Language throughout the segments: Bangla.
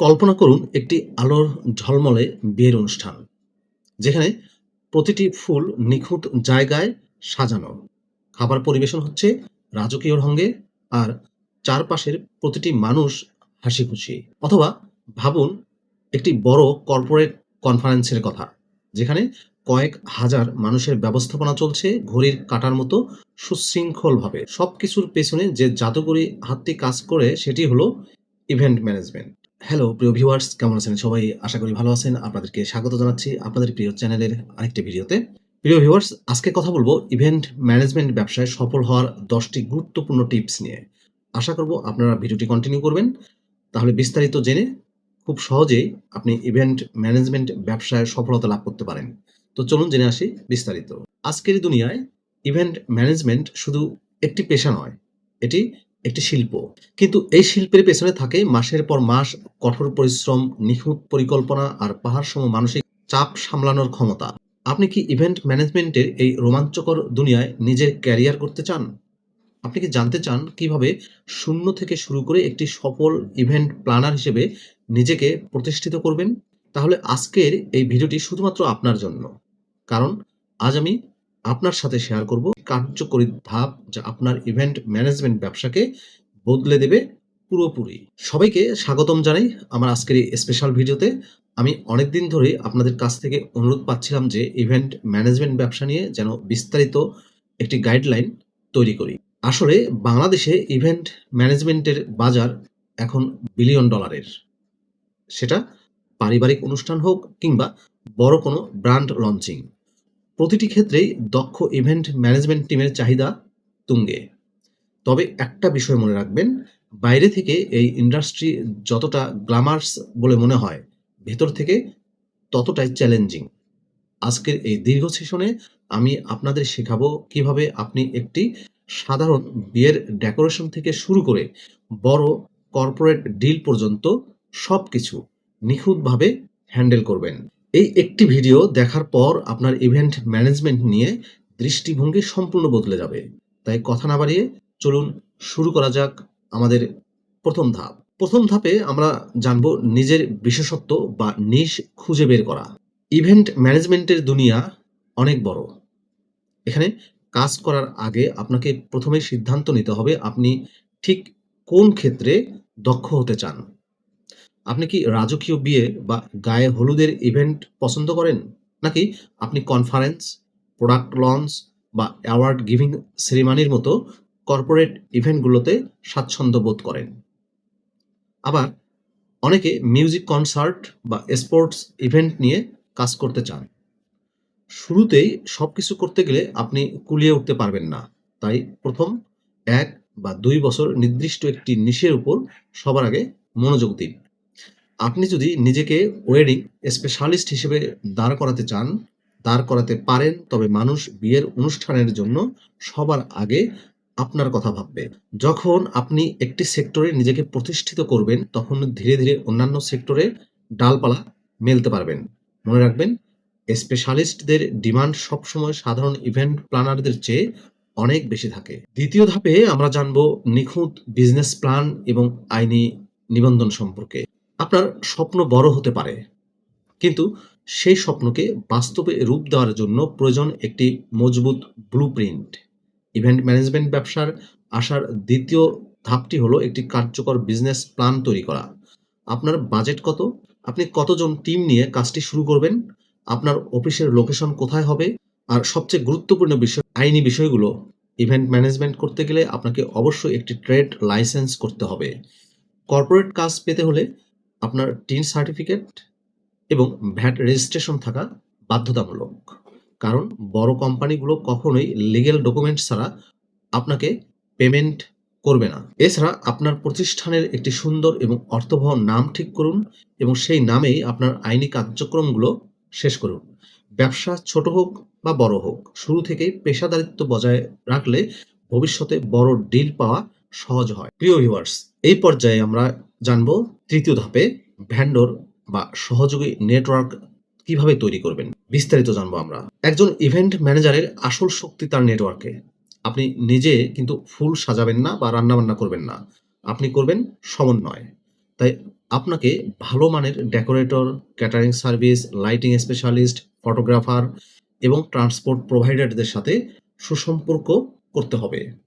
কল্পনা করুন একটি আলোর ঝলমলে বিয়ের অনুষ্ঠান, যেখানে প্রতিটি ফুল নিখুঁত জায়গায় সাজানো। খাবার পরিবেশন হচ্ছে রাজকীয় ঢঙ্গে আর চারপাশের প্রতিটি মানুষ হাসি খুশি অথবা ভাবুন, একটি বড় কর্পোরেট কনফারেন্সের কথা, যেখানে কয়েক হাজার মানুষের ব্যবস্থাপনা চলছে ঘড়ির কাটার মতো সুশৃঙ্খলভাবে। সবকিছুর পেছনে যে জাদুকরি হাতটি কাজ করে, সেটি হলো ইভেন্ট ম্যানেজমেন্ট হ্যালো প্রিয় ভিউয়ার্স কেমন আছেন? সবাই আশা করি ভালো আছেন। আপনাদেরকে স্বাগত জানাচ্ছি আপনাদের প্রিয় চ্যানেলের আরেকটি ভিডিওতে। প্রিয় ভিউয়ার্স আজকে কথা বলব ইভেন্ট ম্যানেজমেন্ট ব্যবসায় সফল হওয়ার দশটি গুরুত্বপূর্ণ টিপস নিয়ে। আশা করব আপনারা ভিডিওটি কন্টিনিউ করবেন। তাহলে বিস্তারিত জেনে খুব সহজেই আপনি ইভেন্ট ম্যানেজমেন্ট ব্যবসায় সফলতা লাভ করতে পারেন। তো চলুন জেনে আসি বিস্তারিত। আজকের দুনিয়ায় ইভেন্ট ম্যানেজমেন্ট শুধু একটি পেশা নয়, এটি একটি শিল্প। কিন্তু এই শিল্পের পেছনে থাকে মাসের পর মাস কঠোর পরিশ্রম, নিখুঁত পরিকল্পনা আর পাহাড় সম মানসিক চাপ সামলানোর ক্ষমতা। আপনি কি ইভেন্ট ম্যানেজমেন্টের এই রোমাঞ্চকর দুনিয়ায় নিজের ক্যারিয়ার করতে চান? আপনি কি জানতে চান কীভাবে শূন্য থেকে শুরু করে একটি সফল ইভেন্ট প্ল্যানার হিসেবে নিজেকে প্রতিষ্ঠিত করবেন? তাহলে আজকের এই ভিডিওটি শুধুমাত্র আপনার জন্য। কারণ আজ আমি আপনার সাথে শেয়ার করব। কার্যকরী ধাপ যা আপনার ইভেন্ট ম্যানেজমেন্ট ব্যবসাকে বদলে দেবে পুরোপুরি। সবাইকে স্বাগতম জানাই আমার আজকের এই স্পেশাল ভিডিওতে। আমি অনেক দিন ধরেই আপনাদের কাছ থেকে অনুরোধ পাচ্ছিলাম যে ইভেন্ট ম্যানেজমেন্ট ব্যবসা নিয়ে যেন বিস্তারিত একটি গাইডলাইন তৈরি করি। আসলে বাংলাদেশে ইভেন্ট ম্যানেজমেন্টের বাজার এখন বিলিয়ন ডলারের সেটা পারিবারিক অনুষ্ঠান হোক কিংবা বড় কোনো ব্র্যান্ড লঞ্চিং প্রতিটি ক্ষেত্রেই দক্ষ ইভেন্ট ম্যানেজমেন্ট টিমের চাহিদা তুঙ্গে। তবে একটা বিষয় মনে রাখবেন, বাইরে থেকে এই ইন্ডাস্ট্রি যতটা গ্ল্যামার্স বলে মনে হয়, ভেতর থেকে ততটাই চ্যালেঞ্জিং আজকের এই দীর্ঘ সেশনে আমি আপনাদের শেখাবো কীভাবে আপনি একটি সাধারণ বিয়ের ডেকোরেশন থেকে শুরু করে বড় কর্পোরেট ডিল পর্যন্ত সব কিছু নিখুঁতভাবে হ্যান্ডেল করবেন। এই একটি ভিডিও দেখার পর আপনার ইভেন্ট ম্যানেজমেন্ট নিয়ে দৃষ্টিভঙ্গি সম্পূর্ণ বদলে যাবে। তাই কথা না বাড়িয়ে চলুন শুরু করা যাক আমাদের প্রথম ধাপ। প্রথম ধাপে আমরা জানব নিজের বিশেষত্ব বা নিশ খুঁজে বের করা। ইভেন্ট ম্যানেজমেন্টের দুনিয়া অনেক বড়। এখানে কাজ করার আগে আপনাকে প্রথমে সিদ্ধান্ত নিতে হবে আপনি ঠিক কোন ক্ষেত্রে দক্ষ হতে চান। আপনি কি রাজকীয় বিয়ে বা গায়ে হলুদের ইভেন্ট পছন্দ করেন? নাকি আপনি কনফারেন্স প্রোডাক্ট লঞ্চ বা অ্যাওয়ার্ড গিভিং সেরিমানির মতো কর্পোরেট ইভেন্টগুলোতে স্বাচ্ছন্দ্য বোধ করেন? আবার, অনেকে মিউজিক কনসার্ট বা স্পোর্টস ইভেন্ট নিয়ে কাজ করতে চান। শুরুতেই সব কিছু করতে গেলে আপনি কুলিয়ে উঠতে পারবেন না। তাই প্রথম এক বা দুই বছর নির্দিষ্ট একটি নিশের উপর সবার আগে মনোযোগ দিন। আপনি যদি নিজেকে ওয়েডিং স্পেশালিস্ট হিসেবে দাঁড় করাতে চান, দাঁড় করাতে পারেন, তবে মানুষ বিয়ের অনুষ্ঠানের জন্য সবার আগে আপনার কথা ভাববে। যখন আপনি একটি সেক্টরে নিজেকে প্রতিষ্ঠিত করবেন, তখন ধীরে ধীরে অন্যান্য সেক্টরে ডালপালা মেলতে পারবেন। মনে রাখবেন স্পেশালিস্টদের ডিমান্ড সবসময় সাধারণ ইভেন্ট প্ল্যানারদের চেয়ে অনেক বেশি থাকে। দ্বিতীয় ধাপে আমরা জানব নিখুঁত বিজনেস প্ল্যান এবং আইনি নিবন্ধন সম্পর্কে। আপনার স্বপ্ন বড় হতে পারে। কিন্তু সেই স্বপ্নকে বাস্তবে রূপ দেওয়ার জন্য প্রয়োজন একটি মজবুত ব্লু প্রিন্ট ইভেন্ট ম্যানেজমেন্ট ব্যবসার আসার দ্বিতীয় ধাপটি হলো একটি কার্যকর বিজনেস প্ল্যান তৈরি করা। আপনার বাজেট কত? আপনি কতজন টিম নিয়ে কাজটি শুরু করবেন? আপনার অফিসের লোকেশন কোথায় হবে? আর সবচেয়ে গুরুত্বপূর্ণ বিষয়, আইনি বিষয়গুলো ইভেন্ট ম্যানেজমেন্ট করতে গেলে আপনাকে অবশ্যই একটি ট্রেড লাইসেন্স করতে হবে। কর্পোরেট কাজ পেতে হলে আপনার টিন সার্টিফিকেট এবং ভ্যাট রেজিস্ট্রেশন থাকা বাধ্যতামূলক। কারণ বড় কোম্পানিগুলো কখনোই লিগেল ডকুমেন্ট ছাড়া আপনাকে পেমেন্ট করবে না। এছাড়া আপনার প্রতিষ্ঠানের একটি সুন্দর এবং অর্থবহ নাম ঠিক করুন এবং সেই নামেই আপনার আইনি কার্যক্রমগুলো শেষ করুন। ব্যবসা ছোট হোক বা বড় হোক, শুরু থেকেই পেশাদারিত্ব বজায় রাখলে ভবিষ্যতে বড় ডিল পাওয়া সহজ হয়। প্রিয় ভিউয়ার্স এই পর্যায়ে আমরা জানব তৃতীয় ধাপে ভ্যান্ডর বা সহযোগী নেটওয়ার্ক কীভাবে তৈরি করবেন। বিস্তারিত জানব আমরা। একজন ইভেন্ট ম্যানেজারের আসল শক্তি তার নেটওয়ার্কে। আপনি নিজে কিন্তু ফুল সাজাবেন না বা রান্না বান্না করবেন না। আপনি করবেন সমন্বয়। তাই আপনাকে ভালো মানের decorator, catering service, lighting specialist, photographer এবং ট্রান্সপোর্ট প্রোভাইডারদের সাথে সুসম্পর্ক করতে হবে।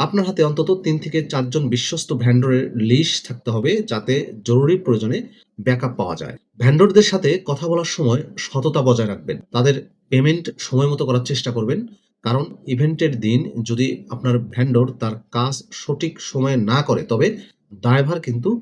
আপনার হাতে অন্তত তিন থেকে চারজন বিশ্বস্ত ভেন্ডরের লিস্ট থাকতে হবে যাতে জরুরি প্রয়োজনে ব্যাকআপ পাওয়া যায়। ভেন্ডরদের সাথে কথা বলার সময় সততা বজায় রাখবেন। তাদের পেমেন্ট সময় মতো করার চেষ্টা করবেন। কারণ ইভেন্টের দিন যদি আপনার ভেন্ডর তার কাজ সঠিক সময়ে না করে, তবে দায়ভার কিন্তু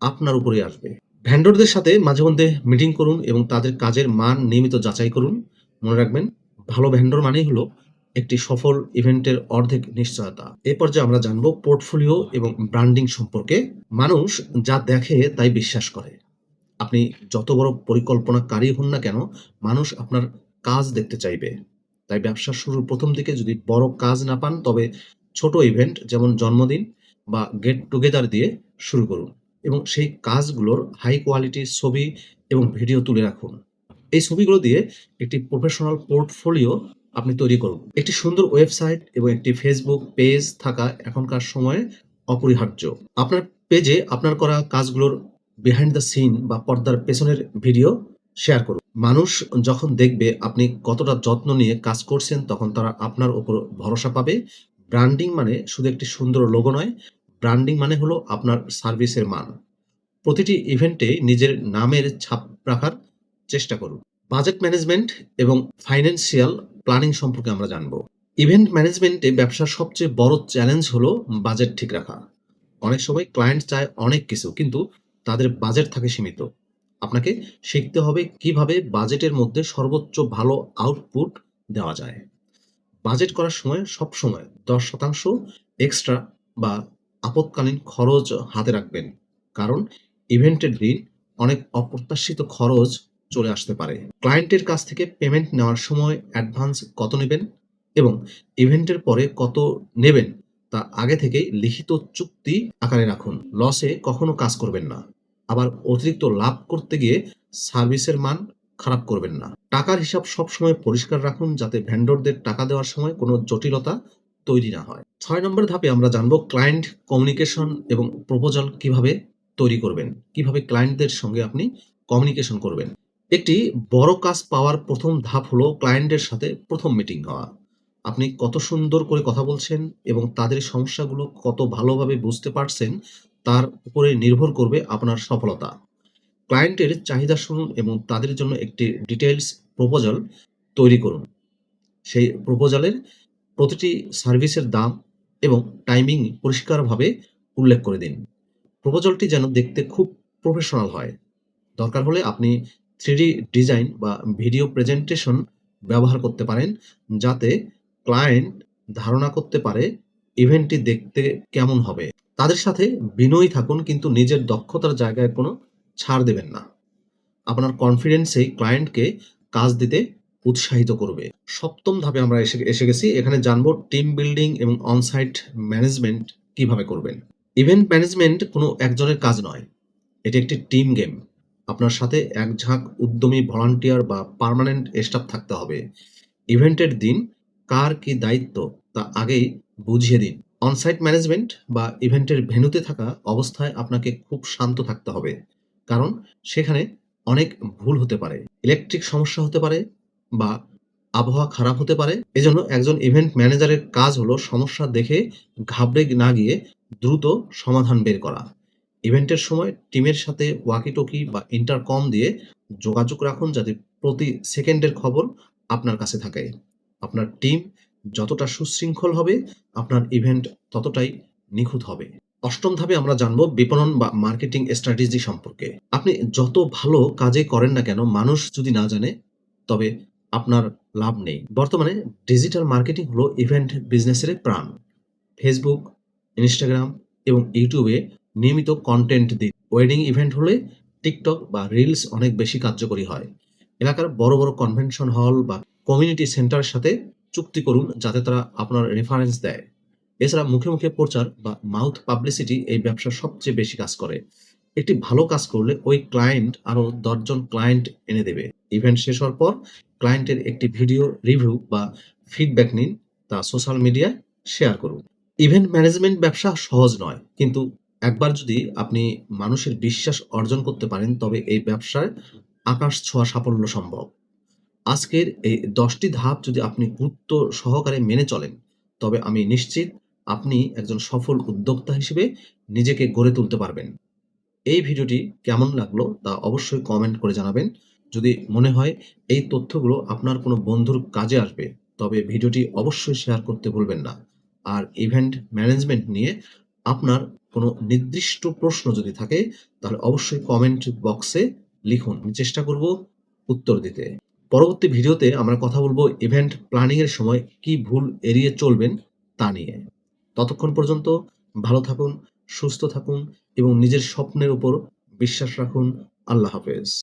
আপনার উপরে আসবে। ভ্যান্ডরদের সাথে মাঝে মধ্যে মিটিং করুন এবং তাদের কাজের মান নিয়মিত যাচাই করুন। মনে রাখবেন, ভালো ভেন্ডর মানেই হলো একটি সফল ইভেন্টের অর্ধেক নিশ্চয়তা। এ পর্যায়ে আমরা জানব পোর্টফোলিও এবং ব্র্যান্ডিং সম্পর্কে। মানুষ যা দেখে তাই বিশ্বাস করে। আপনি যত বড় পরিকল্পনাকারী হন না কেন, মানুষ আপনার কাজ দেখতে চাইবে। তাই ব্যবসা শুরুর প্রথম দিকে যদি বড় কাজ না পান, তবে ছোট ইভেন্ট যেমন জন্মদিন বা গেট টুগেদার দিয়ে শুরু করুন এবং সেই কাজগুলোর হাই কোয়ালিটির ছবি এবং ভিডিও তুলে রাখুন। এই ছবিগুলো দিয়ে একটি প্রফেশনাল পোর্টফোলিও আপনি তৈরি করুন। একটি সুন্দর ওয়েবসাইট এবং একটি ফেসবুক পেজ থাকা এখনকার সময়ে অপরিহার্য। আপনার পেজে আপনার করা কাজগুলোর বিহাইন্ড দ্য সিন বা পর্দার পেছনের ভিডিও শেয়ার করুন। মানুষ যখন দেখবে আপনি কতটা যত্ন নিয়ে কাজ করছেন তখন তারা আপনার উপর ভরসা পাবে। ব্র্যান্ডিং মানে শুধু একটি সুন্দর লোগো নয়, ব্র্যান্ডিং মানে হলো আপনার সার্ভিসের মান। প্রতিটি ইভেন্টে নিজের নামের ছাপ রাখার চেষ্টা করুন। বাজেট ম্যানেজমেন্ট এবং ফাইন্যান্সিয়াল প্ল্যানিং সম্পর্কে আমরা জানব। ইভেন্ট ম্যানেজমেন্টে ব্যবসার সবচেয়ে বড় চ্যালেঞ্জ হলো বাজেট ঠিক রাখা। অনেক সময় ক্লায়েন্ট চায় অনেক কিছু, কিন্তু তাদের বাজেট থাকে সীমিত। আপনাকে শিখতে হবে কীভাবে বাজেটের মধ্যে সর্বোচ্চ ভালো আউটপুট দেওয়া যায়। বাজেট করার সময় সবসময় ১০% এক্সট্রা বা আপৎকালীন খরচ হাতে রাখবেন। কারণ ইভেন্টের দিন অনেক অপ্রত্যাশিত খরচ চলে আসতে পারে। ক্লায়েন্টের কাছ থেকে পেমেন্ট নেওয়ার সময় অ্যাডভান্স কত নেবেন এবং ইভেন্টের পরে কত নেবেন তা আগে থেকেই লিখিত চুক্তি আকারে রাখুন। লসে কখনো কাজ করবেন না। আবার অতিরিক্ত লাভ করতে গিয়ে সার্ভিসের মান খারাপ করবেন না। টাকার হিসাব সবসময় পরিষ্কার রাখুন যাতে ভেন্ডরদের টাকা দেওয়ার সময় কোনো জটিলতা তৈরি না হয়। ছয় নম্বর ধাপে আমরা জানব ক্লায়েন্ট কমিউনিকেশন এবং প্রপোজাল কীভাবে তৈরি করবেন। কীভাবে ক্লায়েন্টদের সঙ্গে আপনি কমিউনিকেশন করবেন। একটি বড় কাজ পাওয়ার প্রথম ধাপ হলো ক্লায়েন্টের সাথে প্রথম মিটিং হওয়া। আপনি কত সুন্দর করে কথা বলছেন এবং তাদের সমস্যাগুলো কত ভালোভাবে বুঝতে পারছেন, তার উপরে নির্ভর করবে আপনার সফলতা। ক্লায়েন্টের চাহিদা শুনুন এবং তাদের জন্য একটি ডিটেলস প্রপোজাল তৈরি করুন। সেই প্রপোজালের প্রতিটি সার্ভিসের দাম এবং টাইমিং পরিষ্কারভাবে উল্লেখ করে দিন। প্রপোজালটি যেন দেখতে খুব প্রফেশনাল হয়। দরকার হলে আপনি 3D ডিজাইন বা ভিডিও প্রেজেন্টেশন ব্যবহার করতে পারেন যাতে ক্লায়েন্ট ধারণা করতে পারে ইভেন্টটি দেখতে কেমন হবে। তাদের সাথে বিনয়ী থাকুন, কিন্তু নিজের দক্ষতার জায়গায় কোনো ছাড় দেবেন না। আপনার কনফিডেন্সেই ক্লায়েন্টকে কাজ দিতে উৎসাহিত করবে। সপ্তম ধাপে আমরা এসে এসে গেছি। এখানে জানব টিম বিল্ডিং এবং অন-সাইট ম্যানেজমেন্ট কীভাবে করবেন। ইভেন্ট ম্যানেজমেন্ট কোনো একজনের কাজ নয়। এটি একটি টিম গেম। আপনার সাথে এক ঝাঁক উদ্যমী ভলান্টিয়ার বা পার্মানেন্ট স্টাফ থাকতে হবে। ইভেন্টের দিন, কার কি দায়িত্ব, তা আগেই বুঝিয়ে দিন। অন-সাইট ম্যানেজমেন্ট বা ইভেন্টের ভেন্যুতে থাকা অবস্থায় আপনাকে খুব শান্ত থাকতে হবে। কারণ সেখানে অনেক ভুল হতে পারে। ইলেকট্রিক সমস্যা হতে পারে বা আবহাওয়া খারাপ হতে পারে। এজন্য একজন ইভেন্ট ম্যানেজারের কাজ হলো সমস্যা দেখে ঘাবড়ে না গিয়ে দ্রুত সমাধান বের করা। ইভেন্টের সময় টিমের সাথে ওয়াকি-টকি বা ইন্টারকম দিয়ে যোগাযোগ রাখুন যাতে প্রতি সেকেন্ডের খবর আপনার কাছে থাকে। আপনার টিম যতটা সুশৃঙ্খল হবে আপনার ইভেন্ট ততটাই নিখুঁত হবে। অষ্টম ধাপে আমরা জানব বিপণন বা মার্কেটিং স্ট্র্যাটেজি সম্পর্কে। আপনি যত ভালো কাজে করেন না কেন মানুষ যদি না জানে তবে আপনার লাভ নেই। বর্তমানে ডিজিটাল মার্কেটিং হলো ইভেন্ট বিজনেসের প্রাণ। ফেসবুক, ইনস্টাগ্রাম এবং ইউটিউবে নিয়মিত কন্টেন্ট দিন। ওয়েডিং ইভেন্ট হলে টিকটক বা রিলস অনেক বেশি কার্যকরী হয়। এলাকার বড় বড় কনভেনশন হল বা কমিউনিটি সেন্টারের সাথে চুক্তি করুন যাতে তারা আপনার রেফারেন্স দেয়। এছাড়া মুখে মুখে প্রচার বা মাউথ পাবলিসিটি এই ব্যবসা সবচেয়ে বেশি কাজ করে। একটি ভালো কাজ করলে ওই ক্লায়েন্ট আরও ১০ জন ক্লায়েন্ট এনে দেবে। ইভেন্ট শেষ হওয়ার পর ক্লায়েন্টের একটি ভিডিও রিভিউ বা ফিডব্যাক নিন তা সোশ্যাল মিডিয়ায় শেয়ার করুন। ইভেন্ট ম্যানেজমেন্ট ব্যবসা সহজ নয়, কিন্তু একবার যদি আপনি মানুষের বিশ্বাস অর্জন করতে পারেন, তবে এই ব্যবসায় আকাশ ছোঁয়া সাফল্য সম্ভব। আজকের এই দশটি ধাপ যদি আপনি গুরুত্ব সহকারে মেনে চলেন, তবে আমি নিশ্চিত আপনি একজন সফল উদ্যোক্তা হিসেবে নিজেকে গড়ে তুলতে পারবেন। এই ভিডিওটি কেমন লাগল তা অবশ্যই কমেন্ট করে জানাবেন। যদি মনে হয় এই তথ্যগুলো আপনার কোনো বন্ধুর কাজে আসবে, তবে ভিডিওটি অবশ্যই শেয়ার করতে ভুলবেন না। আর ইভেন্ট ম্যানেজমেন্ট নিয়ে আপনার কোনো নির্দিষ্ট প্রশ্ন যদি থাকে, তাহলে অবশ্যই কমেন্ট বক্সে লিখুন। আমি চেষ্টা করব উত্তর দিতে। পরবর্তী ভিডিওতে আমরা কথা বলব ইভেন্ট প্ল্যানিং এর সময় কি ভুল এড়িয়ে চলবেন তা নিয়ে। ততক্ষণ পর্যন্ত ভালো থাকুন, সুস্থ থাকুন এবং নিজের স্বপ্নের উপর বিশ্বাস রাখুন। আল্লাহ হাফেজ।